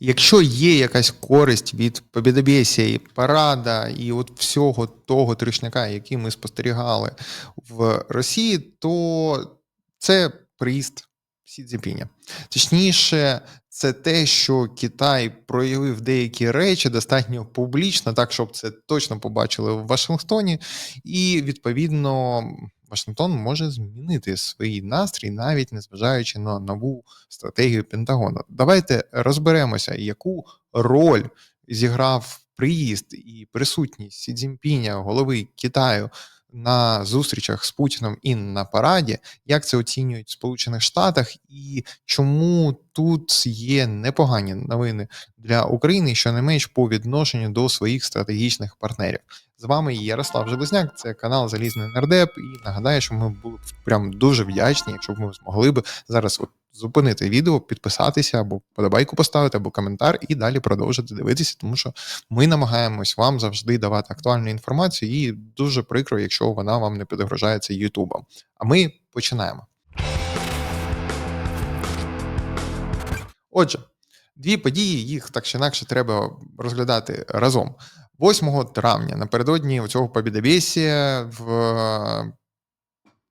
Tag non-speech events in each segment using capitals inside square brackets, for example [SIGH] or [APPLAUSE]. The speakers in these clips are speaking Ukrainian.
Якщо є якась користь від побідобєсія і парада, і от всього того трешняка, який ми спостерігали в Росії, то це приїзд Сі Цзіпіня. Точніше, це те, що Китай проявив деякі речі достатньо публічно, так щоб це точно побачили в Вашингтоні, і відповідно. Вашингтон може змінити свій настрій, навіть незважаючи на нову стратегію Пентагону. Давайте розберемося, яку роль зіграв приїзд і присутність Сі Цзіньпіня, голови Китаю на зустрічах з Путіном і на параді, як це оцінюють в Сполучених Штатах, і чому тут є непогані новини для України, що не менш по відношенню до своїх стратегічних партнерів. З вами Ярослав Железняк, це канал Залізний Нардеп. І нагадаю, що ми були б прям дуже вдячні, якщо б ми змогли б зараз от зупинити відео, підписатися або подобайку поставити, або коментар, і далі продовжити дивитися, тому що ми намагаємось вам завжди давати актуальну інформацію, і дуже прикро, якщо вона вам не підгрожається Ютубом. А ми починаємо. Отже, дві події, їх так чи інакше треба розглядати разом. 8 травня напередодні цього побідобєсія в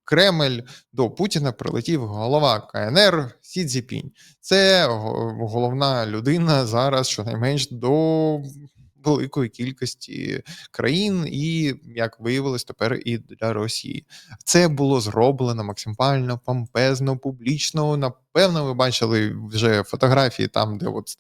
Кремль до Путіна прилетів голова КНР Сі Цзіпінь. Це головна людина зараз, щонайменш до великої кількості країн, і як виявилось, тепер і для Росії. Це було зроблено максимально помпезно, публічно. Напевно, ви бачили вже фотографії там, де от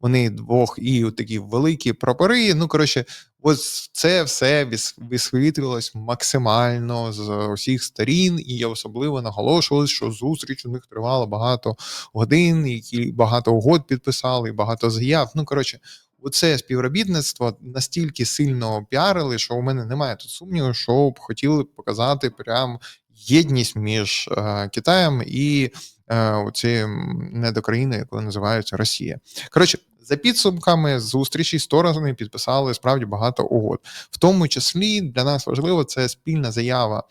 вони двох і такі великі прапори. Ну коротше, ось це все висвітлювалось максимально з усіх сторін, і я особливо наголошував, що зустріч у них тривала багато годин, які багато угод підписали, багато заяв. Ну коротше. Оце співробітництво настільки сильно піарили, що у мене немає тут сумніву, що б хотіли показати прям єдність між е, Китаєм і е, цією недокраїною, яку називають Росія. Коротше, за підсумками зустрічі сторони підписали справді багато угод, в тому числі для нас важливо це спільна заява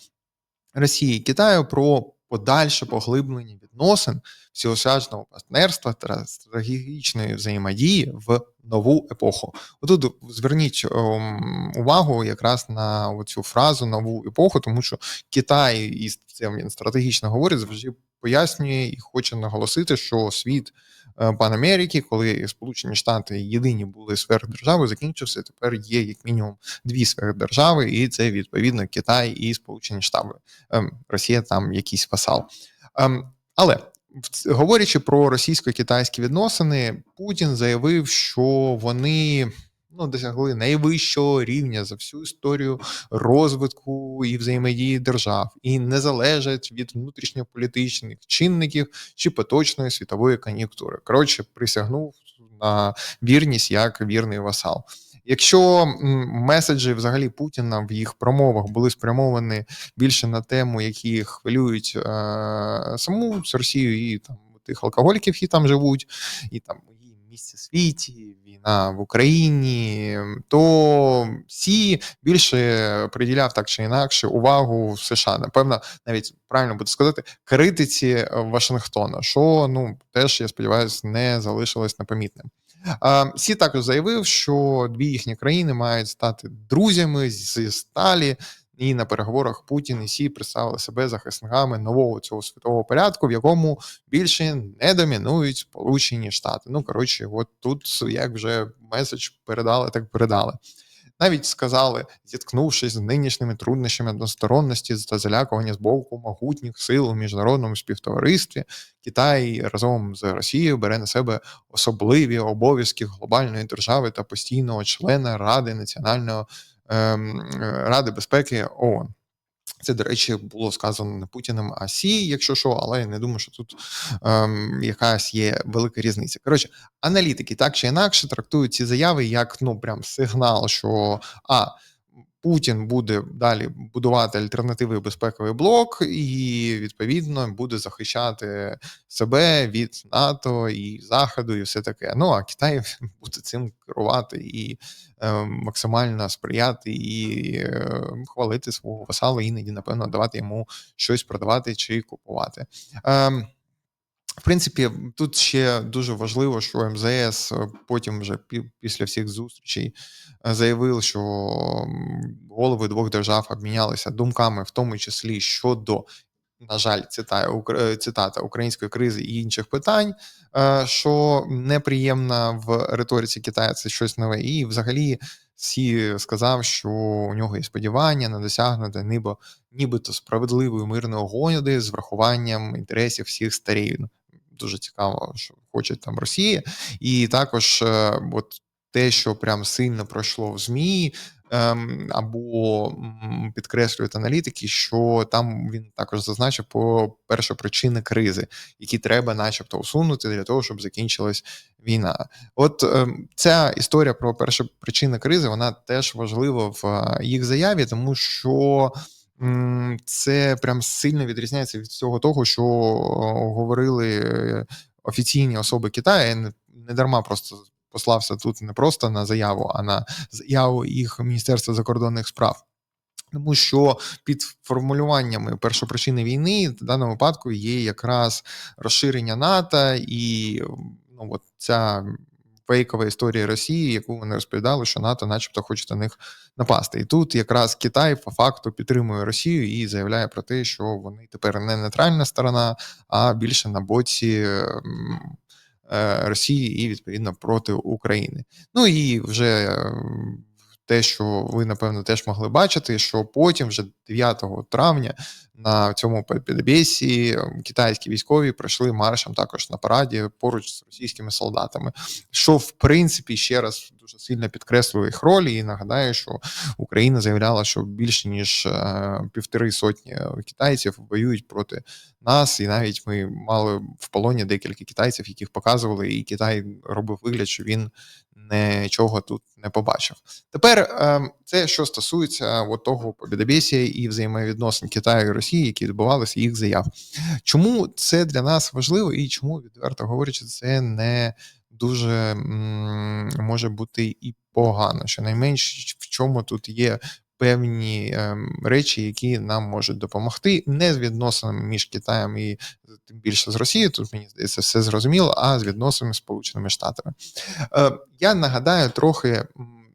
Росії і Китаю про подальше поглиблення відносин всеосяжного партнерства та стратегічної взаємодії в нову епоху. Отут зверніть ем, увагу якраз на цю фразу нову епоху, тому що Китай і це він стратегічно говорить, завжди пояснює і хоче наголосити, що світ пан Америки, коли Сполучені Штати єдині були сверхдержави, закінчився. Тепер є як мінімум дві сверхдержави, і це відповідно Китай і Сполучені Штати. Ем, Росія там якийсь васал. Ем, але говорячи про російсько-китайські відносини, Путін заявив, що вони ну, досягли найвищого рівня за всю історію розвитку і взаємодії держав, і не залежать від внутрішньополітичних чинників чи поточної світової кон'юнктури. Коротше, присягнув на вірність як вірний васал. Якщо меседжі взагалі Путіна в їх промовах були спрямовані більше на тему, які хвилюють е, саму Росію і там тих алкоголіків, які там живуть, і там її місце світі, війна в Україні, то Сі більше приділяв так чи інакше увагу в США. Напевно, навіть правильно буде сказати, критиці Вашингтона, що ну теж я сподіваюся не залишилось непомітним. Сі також заявив, що дві їхні країни мають стати друзями зі сталі. І на переговорах Путін і Сі представили себе захисниками нового цього світового порядку, в якому більше не домінують Сполучені Штати. Ну коротше, от тут як вже меседж передали, так передали навіть сказали, зіткнувшись з нинішніми труднощами односторонності та залякування з боку могутніх сил у міжнародному співтоваристві, Китай разом з Росією бере на себе особливі обов'язки глобальної держави та постійного члена Ради національного Ради безпеки ООН. Це, до речі, було сказано не Путіним, а Сі, якщо що, але я не думаю, що тут ем, якась є велика різниця. Коротше, аналітики так чи інакше трактують ці заяви як ну прям сигнал, що а. Путін буде далі будувати альтернативний безпековий блок, і відповідно буде захищати себе від НАТО і Заходу, і все таке. Ну а Китай [LAUGHS] буде цим керувати і е, максимально сприяти і е, хвалити свого васала, іноді, напевно, давати йому щось продавати чи купувати. Е, В принципі, тут ще дуже важливо, що МЗС е, потім вже після всіх зустрічей е, заявив, що голови двох держав обмінялися думками, в тому числі щодо на жаль, цитаю е, цитата української кризи і інших питань, що неприємна в риториці Китаю це щось нове, і взагалі всі сказав, що у нього є сподівання на досягнути нібо нібито справедливої мирної угоди з врахуванням інтересів всіх сторін. Дуже цікаво, що хоче там Росія, і також е, от те, що прям сильно пройшло в ЗМІ, ем, або підкреслюють аналітики, що там він також зазначив по першопричини кризи, які треба, начебто, усунути для того, щоб закінчилась війна. От ем, ця історія про першопричини кризи, вона теж важлива в е, їх заяві, тому що. Це прям сильно відрізняється від всього того, що говорили е, офіційні особи Китаю. Не дарма просто послався тут не просто на заяву, а на заяву їх Міністерства закордонних справ. Тому що під формулюваннями першопричини війни в даному випадку є якраз розширення НАТО і ну, от ця фейкова історія Росії, яку вони розповідали, що НАТО, начебто, хоче на них напасти. І тут якраз Китай по факту підтримує Росію і заявляє про те, що вони тепер не нейтральна сторона, а більше на боці Е, Росії і відповідно проти України. Ну і вже те, що ви напевно теж могли бачити, що потім, вже 9 травня, на цьому підбесі китайські військові пройшли маршем також на параді поруч з російськими солдатами, що в принципі ще раз дуже сильно підкреслює їх роль. І нагадаю, що Україна заявляла, що більше ніж е, півтори сотні китайців воюють проти нас, і навіть ми мали в полоні декілька китайців, яких показували, і Китай робив вигляд, що він нічого тут не побачив. Тепер ем, це що стосується от того побідобєсія і взаємовідносин Китаю і Росії, які відбувалися їх заяв. Чому це для нас важливо і чому відверто говорячи, це не дуже може бути і погано. Щонайменш в чому тут є певні ем, речі, які нам можуть допомогти, не з відносинами між Китаєм і тим більше з Росією, тут мені здається, все зрозуміло, а з відносинами з Сполученими Штатами. Е, Я нагадаю трохи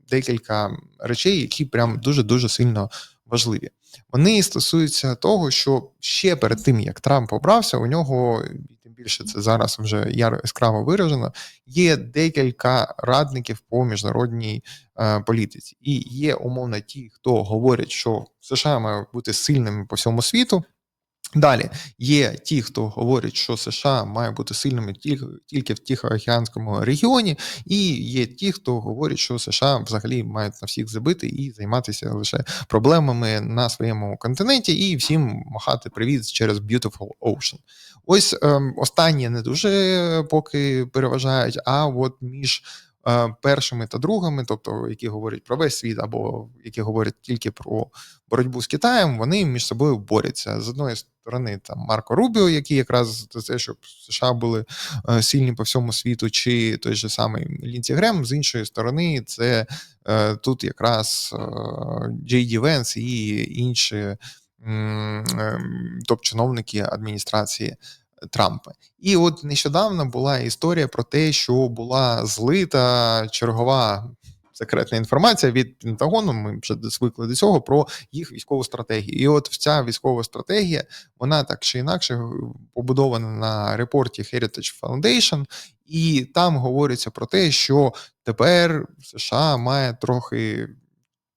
декілька речей, які прям дуже дуже сильно важливі. Вони стосуються того, що ще перед тим як Трамп обрався, у нього тим більше це зараз вже яскраво виражено. Є декілька радників по міжнародній е, політиці, і є умовно ті, хто говорять, що США має бути сильними по всьому світу. Далі є ті, хто говорять, що США має бути сильними тільки тільки в Тихоокеанському регіоні, і є ті, хто говорять, що США взагалі мають на всіх забити і займатися лише проблемами на своєму континенті, і всім махати привіт через Beautiful Ocean. Ось ем, останні не дуже поки переважають, а от між. Е, першими та другими, тобто які говорять про весь світ, або які говорять тільки про боротьбу з Китаєм, вони між собою борються з одної сторони. Там Марко Рубіо, який якраз за це, щоб США були е, сильні по всьому світу, чи той же самий Лінці Грем, з іншої сторони, це е, тут якраз Джей Ді Венс і інші топ-чиновники адміністрації. Трампа. І от нещодавно була історія про те, що була злита чергова секретна інформація від Пентагону. Ми вже звикли до цього про їх військову стратегію. І от ця військова стратегія, вона так чи інакше побудована на репорті Heritage Foundation, і там говориться про те, що тепер США має трохи.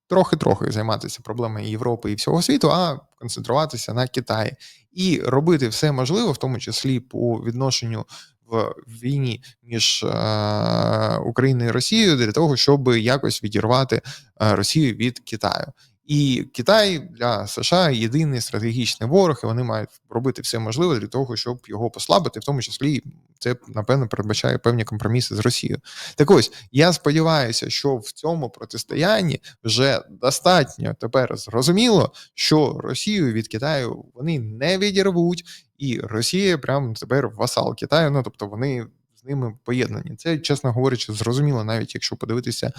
Трохи-трохи займатися проблемами Європи і всього світу, а концентруватися на Китаї і робити все можливе, в тому числі по відношенню в війні між е, Україною і Росією для того, щоб якось відірвати е, Росію від Китаю. І Китай для США єдиний стратегічний ворог, і вони мають робити все можливе для того, щоб його послабити, в тому числі це напевно передбачає певні компроміси з Росією. Так ось я сподіваюся, що в цьому протистоянні вже достатньо тепер зрозуміло, що Росію від Китаю вони не відірвуть, і Росія прям тепер васал Китаю. Ну тобто вони з ними поєднані. Це, чесно говорячи, зрозуміло, навіть якщо подивитися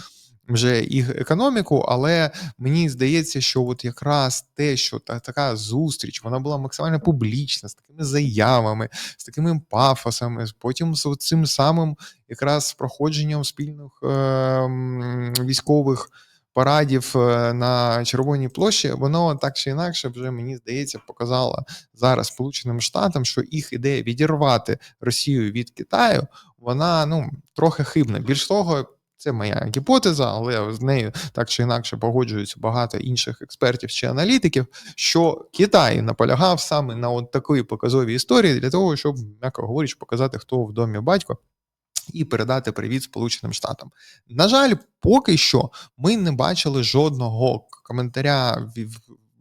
вже їх економіку, але мені здається, що от якраз те, що та така зустріч, вона була максимально публічна, з такими заявами, з такими пафосами, потім з цим самим якраз проходженням спільних е, військових парадів е, на Червоній площі, воно так чи інакше вже мені здається показало зараз Сполученим Штатам, що їх ідея відірвати Росію від Китаю, вона ну трохи хибна. Більш того. Це моя гіпотеза, але з нею так чи інакше погоджуються багато інших експертів чи аналітиків, що Китай наполягав саме на от такої показовій історії для того, щоб, м'яко говорячи, показати, хто в домі батько, і передати привіт Сполученим Штатам. На жаль, поки що ми не бачили жодного коментаря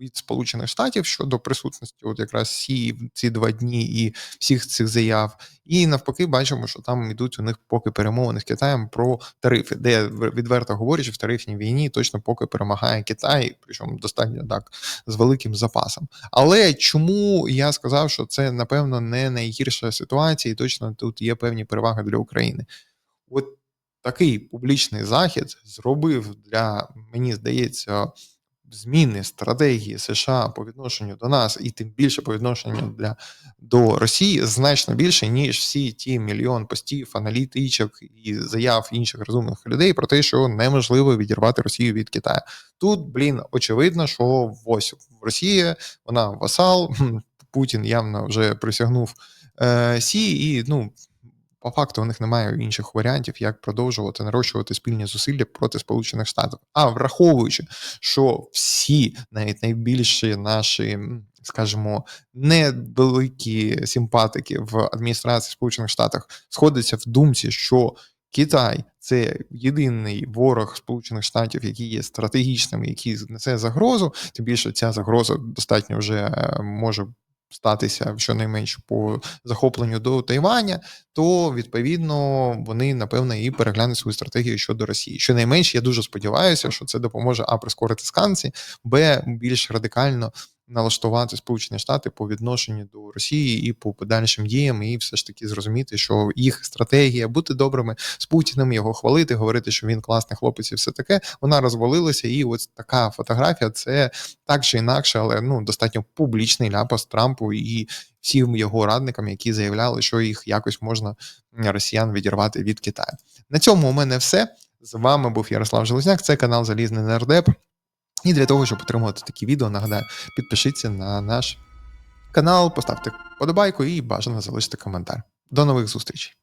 від, Сполучених Штатів щодо присутності, от якраз ці, ці два дні і всіх цих заяв. І навпаки, бачимо, що там йдуть у них поки перемовини з Китаєм про тарифи, де відверто говорячи, в тарифній війні точно поки перемагає Китай, причому достатньо так з великим запасом. Але чому я сказав, що це напевно не найгірша ситуація, і точно тут є певні переваги для України. От такий публічний захід зробив для мені здається зміни стратегії США по відношенню до нас, і тим більше по відношенню для до Росії значно більше, ніж всі ті мільйон постів, аналітичок і заяв інших розумних людей про те, що неможливо відірвати Росію від Китаю. Тут, блін, очевидно, що ось в Росії вона васал, Путін явно вже присягнув е, Сі, і ну по факту у них немає інших варіантів, як продовжувати нарощувати спільні зусилля проти Сполучених Штатів. А враховуючи, що всі, навіть найбільші наші, скажімо, невеликі симпатики в адміністрації Сполучених Штатів сходяться в думці, що Китай це єдиний ворог Сполучених Штатів, який є стратегічним, який несе загрозу. Тим більше ця загроза достатньо вже е, може статися щонайменше по захопленню до Тайваня, то відповідно вони напевно і переглянуть свою стратегію щодо Росії. Щонайменше я дуже сподіваюся, що це допоможе а прискорити сканці, б більш радикально налаштувати Сполучені Штати по відношенню до Росії і по подальшим діям, і все ж таки зрозуміти, що їх стратегія бути добрими з Путіним, його хвалити, говорити, що він класний хлопець, і все таке. Вона розвалилася, і ось така фотографія це так чи інакше, але ну достатньо публічний ляпас Трампу і всім його радникам, які заявляли, що їх якось можна росіян відірвати від Китаю. На цьому у мене все. З вами був Ярослав Железняк. Це канал Залізний Нердеп. І для того, щоб отримувати такі відео, нагадаю, підпишіться на наш канал, поставте подобайку і бажано залишити коментар. До нових зустрічей!